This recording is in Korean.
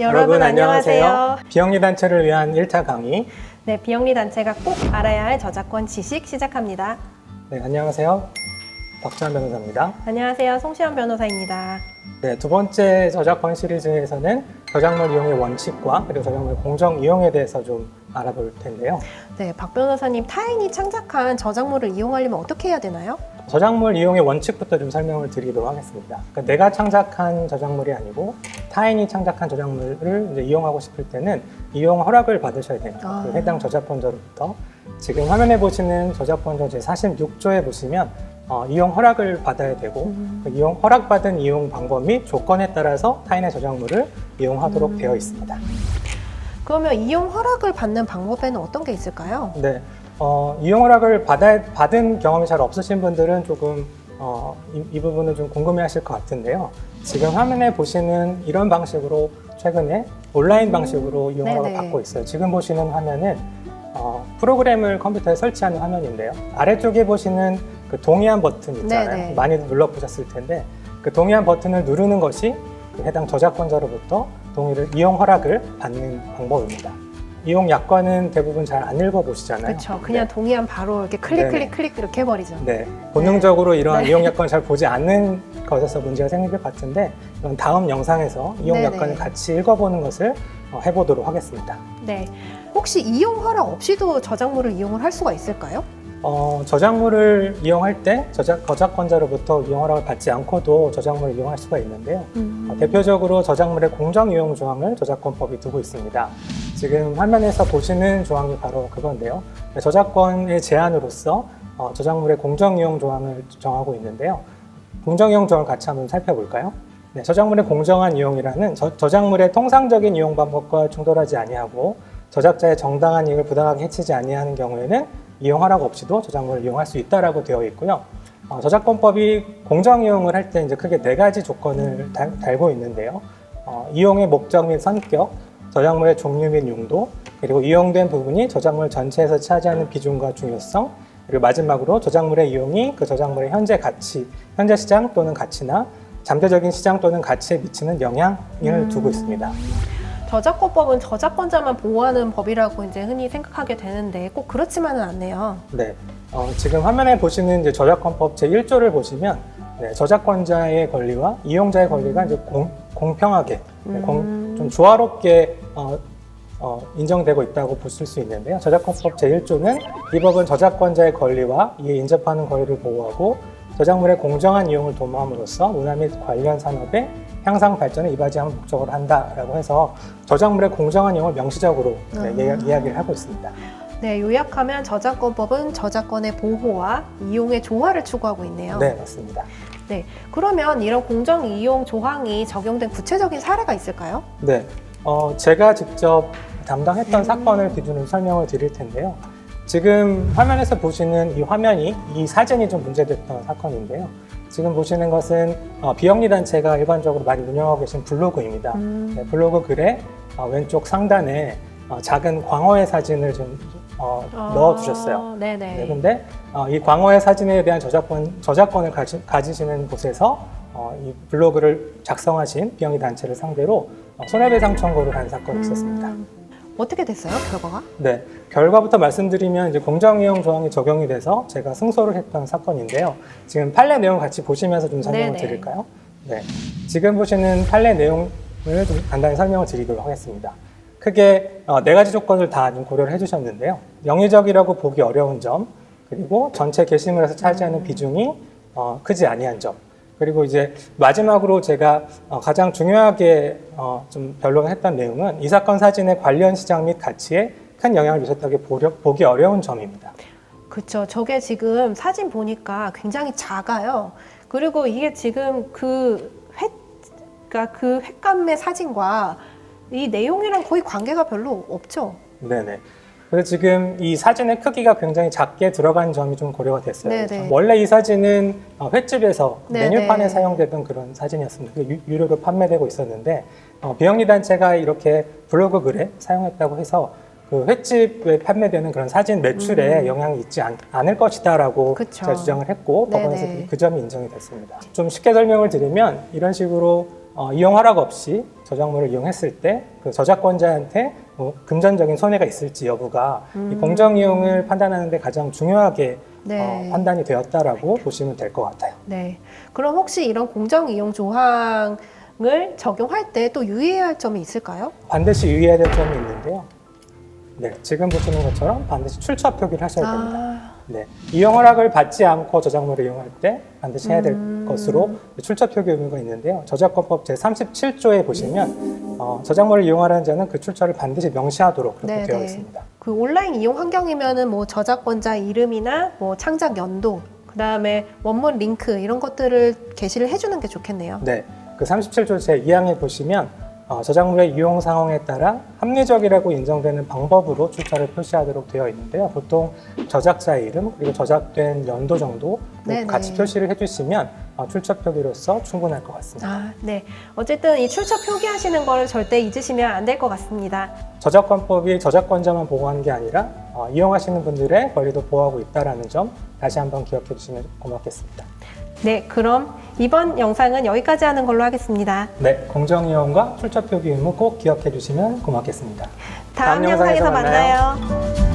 여러분 안녕하세요. 비영리 단체를 위한 1차 강의. 네, 비영리 단체가 꼭 알아야 할 저작권 지식 시작합니다. 네, 안녕하세요. 박주환 변호사입니다. 안녕하세요. 송시현 변호사입니다. 네, 두 번째 저작권 시리즈에서는 저작물 이용의 원칙과 그리고 저작물 공정 이용에 대해서 좀 알아볼 텐데요. 네, 박 변호사님 타인이 창작한 저작물을 이용하려면 어떻게 해야 되나요? 저작물 이용의 원칙부터 좀 설명을 드리도록 하겠습니다. 그러니까 내가 창작한 저작물이 아니고 타인이 창작한 저작물을 이용하고 싶을 때는 이용 허락을 받으셔야 됩니다. 아. 그 해당 저작권자로부터 지금 화면에 보시는 저작권자 제 46조에 보시면 어, 이용 허락을 받아야 되고 음. 그 이용 허락받은 이용 방법 및 조건에 따라서 타인의 저작물을 이용하도록 음. 되어 있습니다. 그러면 이용 허락을 받는 방법에는 어떤 게 있을까요? 네, 어, 이용 허락을 받아, 받은 경험이 잘 없으신 분들은 조금 어, 이, 이 부분은 좀 궁금해하실 것 같은데요. 지금 화면에 보시는 이런 방식으로 최근에 온라인 방식으로 이용 음. 네네. 받고 있어요. 지금 보시는 화면은 어, 프로그램을 컴퓨터에 설치하는 화면인데요. 아래쪽에 보시는 그 동의한 버튼 있잖아요. 네네. 많이 눌러보셨을 텐데 그 동의한 버튼을 누르는 것이 그 해당 저작권자로부터 동의를 이용 허락을 받는 방법입니다. 이용 약관은 대부분 잘 안 읽어보시잖아요. 그렇죠. 그냥 네. 동의한 바로 이렇게 클릭 네네. 클릭 클릭 이렇게 해버리죠. 네, 본능적으로 이러한 네. 이용 약관을 잘 보지 않는 것에서 문제가 생길 것 같은데 이건 다음 영상에서 이용 네네. 약관을 같이 읽어보는 것을 어, 해보도록 하겠습니다. 네. 혹시 이용 허락 없이도 저작물을 이용을 할 수가 있을까요? 어, 저작물을 이용할 때 저작, 저작권자로부터 이용 허락을 받지 않고도 저작물을 이용할 수가 있는데요. 어, 대표적으로 저작물의 공정 이용 조항을 저작권법이 두고 있습니다. 지금 화면에서 보시는 조항이 바로 그건데요. 저작권의 제한으로서 어, 저작물의 공정 이용 조항을 정하고 있는데요. 공정 이용 조항을 같이 한번 살펴볼까요? 네, 저작물의 공정한 이용이라는 저, 저작물의 통상적인 이용 방법과 충돌하지 아니하고 저작자의 정당한 이익을 부당하게 해치지 아니하는 경우에는 이용 허락 없이도 저작물을 이용할 수 있다라고 되어 있고요. 어, 저작권법이 공정 이용을 할 때 이제 크게 네 가지 조건을 달, 달고 있는데요. 어, 이용의 목적 및 성격, 저작물의 종류 및 용도, 그리고 이용된 부분이 저작물 전체에서 차지하는 비중과 중요성, 그리고 마지막으로 저작물의 이용이 그 저작물의 현재 가치, 현재 시장 또는 가치나 잠재적인 시장 또는 가치에 미치는 영향을 음. 두고 있습니다. 저작권법은 저작권자만 보호하는 법이라고 이제 흔히 생각하게 되는데 꼭 그렇지만은 않네요. 네. 어, 지금 화면에 보시는 이제 저작권법 제1조를 보시면 네, 저작권자의 권리와 이용자의 권리가 이제 공, 공평하게, 네, 음. 공, 좀 조화롭게 어, 어, 인정되고 있다고 보실 수 있는데요. 저작권법 제1조는 이 법은 저작권자의 권리와 이에 인접하는 권리를 보호하고 저작물의 공정한 이용을 도모함으로써 문화 및 관련 산업의 향상 발전에 이바지하는 목적으로 한다라고 해서 저작물의 공정한 이용을 명시적으로 네, 아. 이야- 이야기를 하고 있습니다. 네, 요약하면 저작권법은 저작권의 보호와 이용의 조화를 추구하고 있네요. 네, 맞습니다. 네, 그러면 이런 공정 이용 조항이 적용된 구체적인 사례가 있을까요? 네, 어, 제가 직접 담당했던 음. 사건을 기준으로 설명을 드릴 텐데요. 지금 화면에서 보시는 이 화면이 이 사진이 좀 문제됐던 사건인데요. 지금 보시는 것은 어, 비영리 단체가 일반적으로 많이 운영하고 계신 블로그입니다. 음. 네, 블로그 글에 어, 왼쪽 상단에 어, 작은 광어의 사진을 좀 어, 넣어 두셨어요. 네네. 네, 근데 어, 이 광어의 사진에 대한 저작권, 저작권을 가지, 가지시는 곳에서 어, 이 블로그를 작성하신 비영리 단체를 상대로 어, 손해배상 청구를 한 사건이 있었습니다. 음, 어떻게 됐어요, 결과가? 네, 결과부터 말씀드리면 이제 공정이용 조항이 적용이 돼서 제가 승소를 했던 사건인데요. 지금 판례 내용 같이 보시면서 좀 설명을 네네. 드릴까요? 네, 지금 보시는 판례 내용을 좀 간단히 설명을 드리도록 하겠습니다. 크게 어, 네 가지 조건을 다 좀 고려를 해주셨는데요. 영리적이라고 보기 어려운 점, 그리고 전체 게시물에서 차지하는 비중이 어, 크지 아니한 점, 그리고 이제 마지막으로 제가 어, 가장 중요하게 어, 좀 변론을 했던 내용은 이 사건 사진의 관련 시장 및 가치에 큰 영향을 미쳤다고 보기 어려운 점입니다. 그쵸. 저게 지금 사진 보니까 굉장히 작아요. 그리고 이게 지금 그 회, 그러니까 그 횟감의 사진과 이 내용이랑 거의 관계가 별로 없죠. 네네. 그래서 지금 이 사진의 크기가 굉장히 작게 들어간 점이 좀 고려가 됐어요. 네네. 그래서 원래 이 사진은 어, 횟집에서 네네. 메뉴판에 사용되던 그런 사진이었습니다. 그 유- 유료로 판매되고 있었는데 어, 비영리 단체가 이렇게 블로그 글에 사용했다고 해서 그 횟집에 판매되는 그런 사진 매출에 영향이 있지 않, 을 것이다라고 음. 그쵸. 제가 주장을 했고 법원에서 네네. 그 점이 인정이 됐습니다. 좀 쉽게 설명을 드리면 이런 식으로 어, 이용 허락 없이 저작물을 이용했을 때 그 저작권자한테 뭐 금전적인 손해가 있을지 여부가 이 공정 이용을 판단하는데 가장 중요하게 네. 어, 판단이 되었다라고 보시면 될 것 같아요. 네. 그럼 혹시 이런 공정 이용 조항을 적용할 때 또 유의해야 할 점이 있을까요? 반드시 유의해야 될 점이 있는데요. 네, 지금 보시는 것처럼 반드시 출처 표기를 하셔야 됩니다. 아, 네, 이용 허락을 받지 않고 저작물을 이용할 때 반드시 해야 될 음. 것으로 출처 표기 의무가 있는데요. 저작권법 제 37조에 보시면 어, 저작물을 이용하라는 자는 그 출처를 반드시 명시하도록 그렇게 네, 되어 네. 있습니다. 그 온라인 이용 환경이면은 뭐 저작권자 이름이나 뭐 창작 연도, 그 다음에 원문 링크 이런 것들을 게시를 해주는 게 좋겠네요. 네, 그 37조 제 2항에 보시면 어, 저작물의 이용 상황에 따라 합리적이라고 인정되는 방법으로 출처를 표시하도록 되어 있는데요. 보통 저작자의 이름 그리고 저작된 연도 정도 네, 같이 네. 표시를 해주시면 어, 출처 표기로서 충분할 것 같습니다. 아, 네. 어쨌든 이 출처 표기하시는 거를 절대 잊으시면 안 될 것 같습니다. 저작권법이 저작권자만 보호하는 게 아니라 어, 이용하시는 분들의 권리도 보호하고 있다는 점 다시 한번 기억해 주시면 고맙겠습니다. 네, 그럼 이번 영상은 여기까지 하는 걸로 하겠습니다. 네, 공정이용과 출처 표 기 의무 꼭 기억해 주시면 고맙겠습니다. 다음, 다음 영상에서 영상에서 만나요. 만나요.